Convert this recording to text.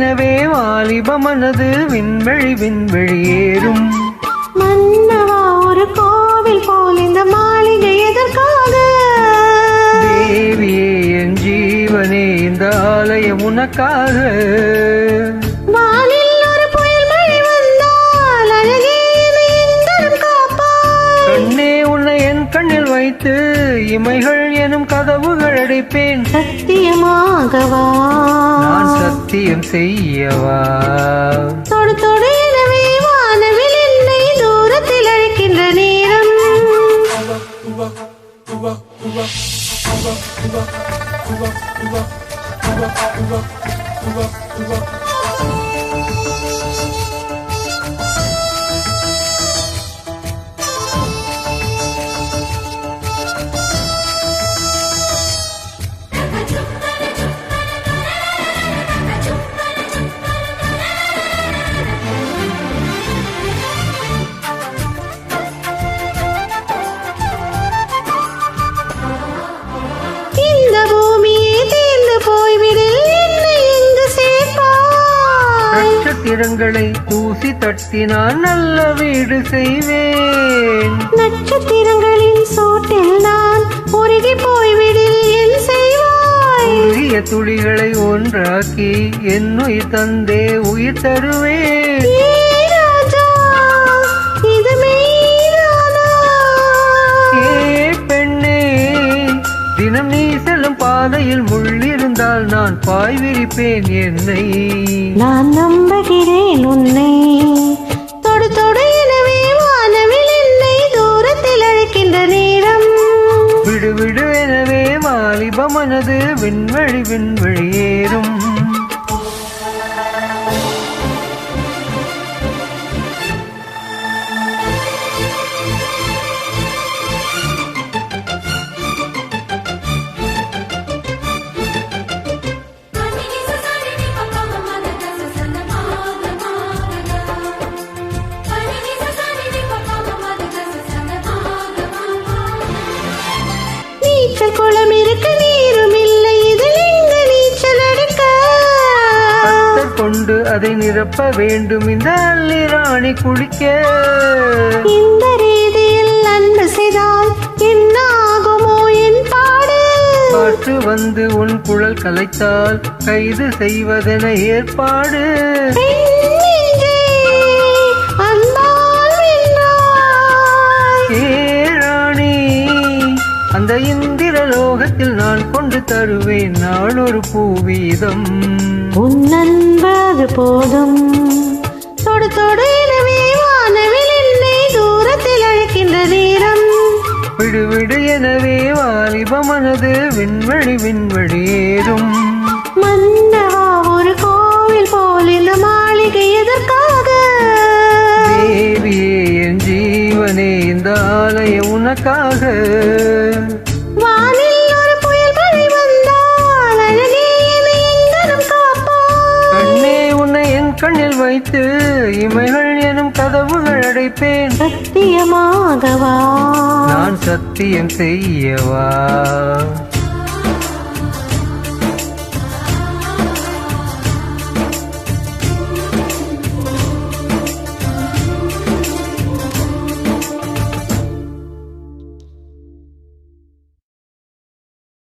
எனவே வாலிப மனது விண்வெளி விண்வெளி ஏறும். மன்னவா ஒரு கோவில் போல் இந்த மாளிகை எதற்காக? தேவியே என் ஜீவனே இந்த ஆலயம் உனக்காக. கண்ணில் வைத்து இமைகள் எனும் கதவுகள் அடைப்பேன். சத்தியமாகவா? சத்தியம் செய்யவா தொடு தொடு எனவே வானவில் என்னை தூரத்தில் அழைக்கின்ற நேரம் நட்சத்திரங்களை தூசி தட்டினால் நல்ல வீடு செய்வேன். நட்சத்திரங்களின் சோட்டில் நான் உருகி போய்விடு என் செய்வாய்? உருகிய துளிகளை ஒன்றாக்கி என் உயிர் தந்தே உயிர் தருவேன். பாய் விரிப்பேன் என்னை. நான் நம்புகிறேன் உன்னை. தொடு தொடு எனவே வானவில் என்னை தூரத்தில் அழைக்கின்ற நேரம். விடு விடு எனவே வாலிப மனது விண்வழி விண்வழி ஏறும். குளம் இருக்க நீரும் இல்லை. இதில் எங்கு நீச்சல் அடிக்க கொண்டு அதை நிரப்ப வேண்டும். இந்த அள்ளி ராணி குளிக்க. இந்த ரீதியில் அன்பு செய்தால் என்ன ஆகுமோ என் பாடு. காற்று வந்து உன் குழல் கலைத்தால் கைது செய்வதென ஏற்பாடு. அந்த இந்திர லோகத்தில் நான் கொண்டு தருவேன் நான் ஒரு பூவீதம். உன் அது போதும். தொடு தொடு எனவே வானவில் என்னை தூரத்தில் அழைக்கின்ற நேரம். விடு விடு எனவே வாலிப மனது விண்வழி விண்வழி ஏறும் மன்னவா ஒரு கோவில் போல் இந்த மாளிகை எதற்காக? தேவியே என் ஜீவனே இந்த ஆலயம் உனக்காக. கண்ணில் வைத்து இமைகள் எனும் கதவுகள் அடைப்பேன். சத்தியமாகவா? நான் சத்தியம் செய்யவா?